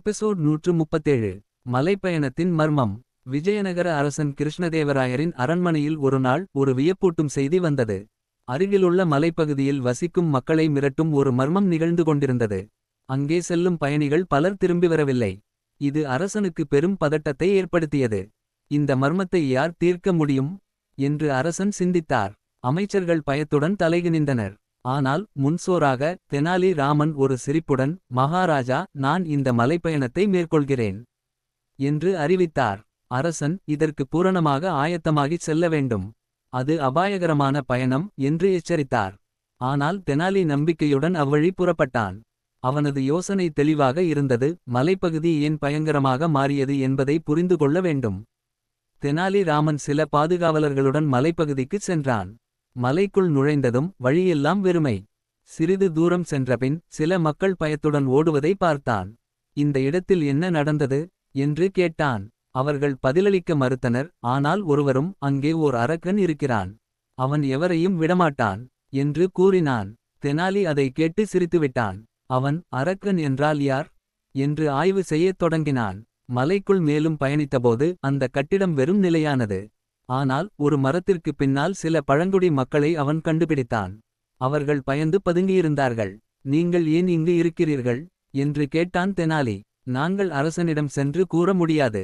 Episode நூற்று முப்பத்தேழு மலைப்பயணத்தின் மர்மம். விஜயநகர அரசன் கிருஷ்ணதேவராயரின் அரண்மனையில் ஒரு நாள் ஒரு வியப்பூட்டும் செய்தி வந்தது. அருகிலுள்ள மலைப்பகுதியில் வசிக்கும் மக்களை மிரட்டும் ஒரு மர்மம் நிகழ்ந்து கொண்டிருந்தது. அங்கே செல்லும் பயணிகள் பலர் திரும்பி வரவில்லை. இது அரசனுக்கு பெரும் பதட்டத்தை ஏற்படுத்தியது. இந்த மர்மத்தை யார் தீர்க்க முடியும்? என்று அரசன் சிந்தித்தார். அமைச்சர்கள் பயத்துடன் தலைகுனிந்தனர் ஆனால் முன்சோராக தெனாலி ராமன் ஒரு சிரிப்புடன் மகாராஜா நான் இந்த மலைப்பயணத்தை மேற்கொள்கிறேன் என்று அறிவித்தார். அரசன் இதற்கு பூரணமாக ஆயத்தமாகிச் செல்ல வேண்டும். அது அபாயகரமான பயணம் என்று எச்சரித்தார். ஆனால் தெனாலி நம்பிக்கையுடன் அவ்வழி புறப்பட்டான். அவனது யோசனை தெளிவாக இருந்தது மலைப்பகுதி ஏன் பயங்கரமாக மாறியது என்பதை புரிந்து கொள்ள வேண்டும். தெனாலி ராமன் சில பாதுகாவலர்களுடன் மலைப்பகுதிக்குச் சென்றான். மலைக்குள் நுழைந்ததும் வழியெல்லாம் வெறுமை. சிறிது தூரம் சென்றபின் சில மக்கள் பயத்துடன் ஓடுவதை பார்த்தான். இந்த இடத்தில் என்ன நடந்தது? என்று கேட்டான். அவர்கள் பதிலளிக்க மறுத்தனர் ஆனால் ஒருவரும் அங்கே ஓர் அரக்கன் இருக்கிறான். அவன் எவரையும் விடமாட்டான் என்று கூறினான். தெனாலி அதை கேட்டு சிரித்துவிட்டான். அவன் அரக்கன் என்றால் யார்? என்று ஆய்வு செய்யத் தொடங்கினான். மலைக்குள் மேலும் பயணித்தபோது அந்த கட்டிடம் வெறும் நிலையானது. ஆனால் ஒரு மரத்திற்கு பின்னால் சில பழங்குடி மக்களை அவன் கண்டுபிடித்தான். அவர்கள் பயந்து பதுங்கியிருந்தார்கள். நீங்கள் ஏன் இங்கு இருக்கிறீர்கள்? என்று கேட்டான் தெனாலி. நாங்கள் அரசனிடம் சென்று கூற முடியாது.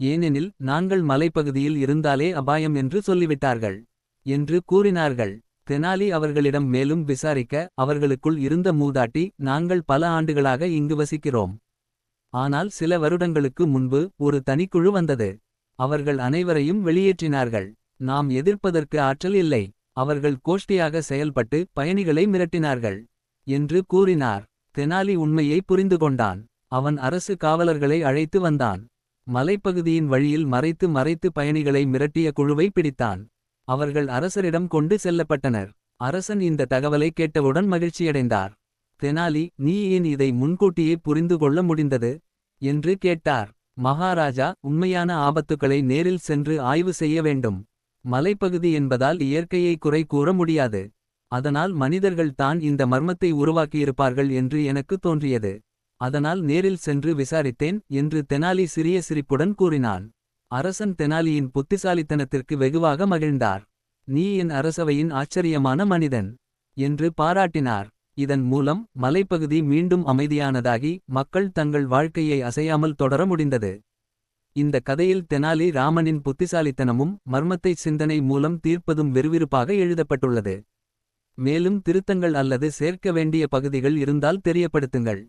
ஏனெனில் நாங்கள் மலைப்பகுதியில் இருந்தாலே அபாயம் என்று சொல்லிவிட்டார்கள். என்று கூறினார்கள். தெனாலி அவர்களிடம் மேலும் விசாரிக்க அவர்களுக்குள் இருந்த மூதாட்டி நாங்கள் பல ஆண்டுகளாக இங்கு வசிக்கிறோம். ஆனால் சில வருடங்களுக்கு முன்பு ஒரு தனிக்குழு வந்தது. அவர்கள் அனைவரையும் வெளியேற்றினார்கள். நாம் எதிர்ப்பதற்கு ஆற்றல் இல்லை. அவர்கள் கோஷ்டியாக செயல்பட்டு பயணிகளை மிரட்டினார்கள். என்று கூறினார். தெனாலி உண்மையை புரிந்து கொண்டான். அவன் அரசு காவலர்களை அழைத்து வந்தான். மலைப்பகுதியின் வழியில் மறைத்து மறைத்து பயணிகளை மிரட்டிய குழுவை பிடித்தான். அவர்கள் அரசரிடம் கொண்டு செல்லப்பட்டனர். அரசன் இந்த தகவலை கேட்டவுடன் மகிழ்ச்சியடைந்தார். தெனாலி நீ ஏன் இதை முன்கூட்டியே புரிந்து கொள்ள முடிந்தது? என்று கேட்டார். மகாராஜா உண்மையான ஆபத்துக்களை நேரில் சென்று ஆய்வு செய்ய வேண்டும். மலைப்பகுதி என்பதால் இயற்கையை குறை கூற முடியாது. அதனால் மனிதர்கள் தான் இந்த மர்மத்தை உருவாக்கியிருப்பார்கள் என்று எனக்கு தோன்றியது. அதனால் நேரில் சென்று விசாரித்தேன் என்று தெனாலி சிறிய சிரிப்புடன் கூறினான். அரசன் தெனாலியின் புத்திசாலித்தனத்திற்கு வெகுவாக மகிழ்ந்தார். நீ என் அரசவையின் ஆச்சரியமான மனிதன் என்று பாராட்டினார். இதன் மூலம் மலைப்பகுதி மீண்டும் அமைதியானதாகி மக்கள் தங்கள் வாழ்க்கையை அசையாமல் தொடர முடிந்தது. இந்த கதையில் தெனாலி ராமனின் புத்திசாலித்தனமும் மர்மத்தை சிந்தனை மூலம் தீர்ப்பதும் விறுவிறுப்பாக எழுதப்பட்டுள்ளது. மேலும் திருத்தங்கள் அல்லது சேர்க்க வேண்டிய பகுதிகள் இருந்தால் தெரியப்படுத்துங்கள்.